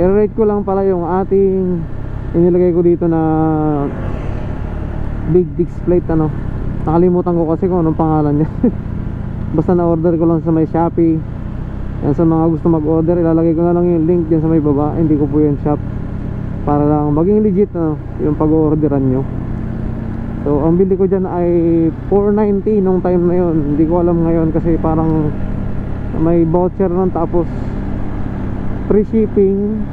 i-rate ko lang pala yung ating inilagay ko dito na big disc plate ano. Nakalimutan ko kasi kung anong pangalan niya. Basta na order ko lang sa may Shopee. Yan sa mga gusto mag order ilalagay ko na lang yung link dyan sa may baba. Hindi ko po yung shop. Para lang maging legit ano, yung pag-orderan nyo. So ang bili ko dyan ay 490 nung time na yun. Hindi ko alam ngayon kasi parang may voucher nun tapos free shipping.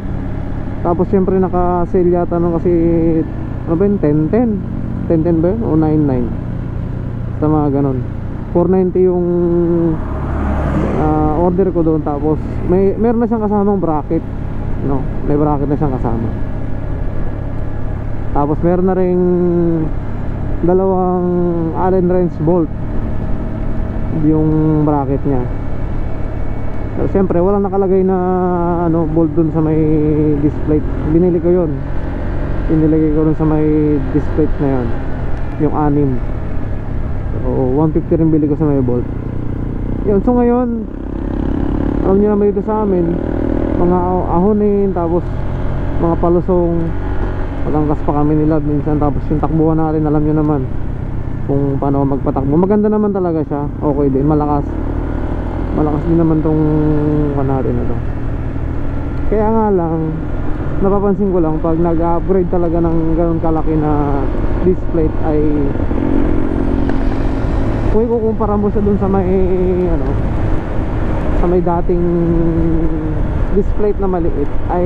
Tapos syempre naka-sale yata nung kasi ano ba yun? 10 10 10 ba yun? O 99 sa mga ganon 490 yung ah, order ko doon. Tapos may meron na siyang kasamang bracket. No may bracket na siyang kasama. Tapos meron na ring dalawang Allen wrench bolt. Yung bracket niya So, siyempre walang nakalagay na ano bolt dun sa may display. Binili ko yon inilagay ko dun sa may display na yon yung anim. So 150 rin bili ko sa may bolt. Yun so ngayon alam nyo naman dito sa amin mga ahonin tapos mga palusong magangkas pa kami nila. Minsan tapos yung takbuhan natin alam nyo naman kung paano magpatakbo. Maganda naman talaga siya. Okay din malakas malakas din naman tong kanari na to. Kaya nga lang napapansin ko lang pag nag-upgrade talaga ng ganun kalaki na display ay kung ikukumpara mo siya dun sa may ano sa may dating display na maliit ay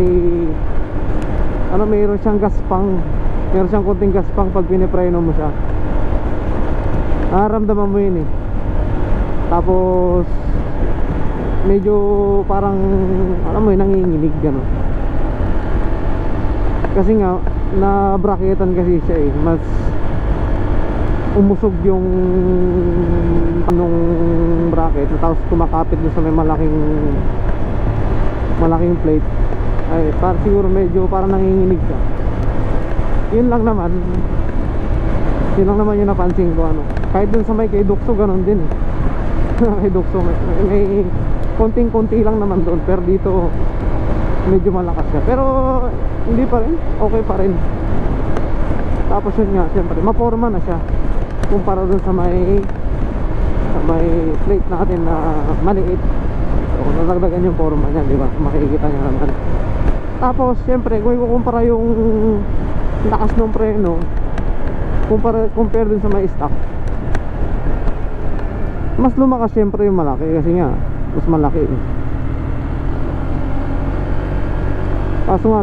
ano mayroon siyang gaspang mayroon siyang konting gaspang pag pinipreno mo siya. Nararamdaman mo yun eh tapos medyo parang alam mo yun nanginginig gano'n. Kasi nga na bracketan kasi siya eh. Mas umusog yung nung bracket tapos kumakapit doon sa may malaking malaking plate. Ay para siguro medyo parang nanginginig ka yun lang naman. Yun lang naman yung napansin ko ano. Kahit dun sa may kay Dukso ganun din eh kay Dukso may, may konting konti lang naman doon pero dito medyo malakas siya. Pero hindi pa rin okay pa rin. Tapos yun nga siyempre maporma na siya kumpara doon sa may sa may plate natin na maliit. So nadagdagan yung forma niya di ba? Makikita niya naman. Tapos siyempre kung ikukumpara yung lakas ng preno kumpara compare dun sa may stock mas lumakas siyempre yung malaki kasi nga mas malaki. Kaso nga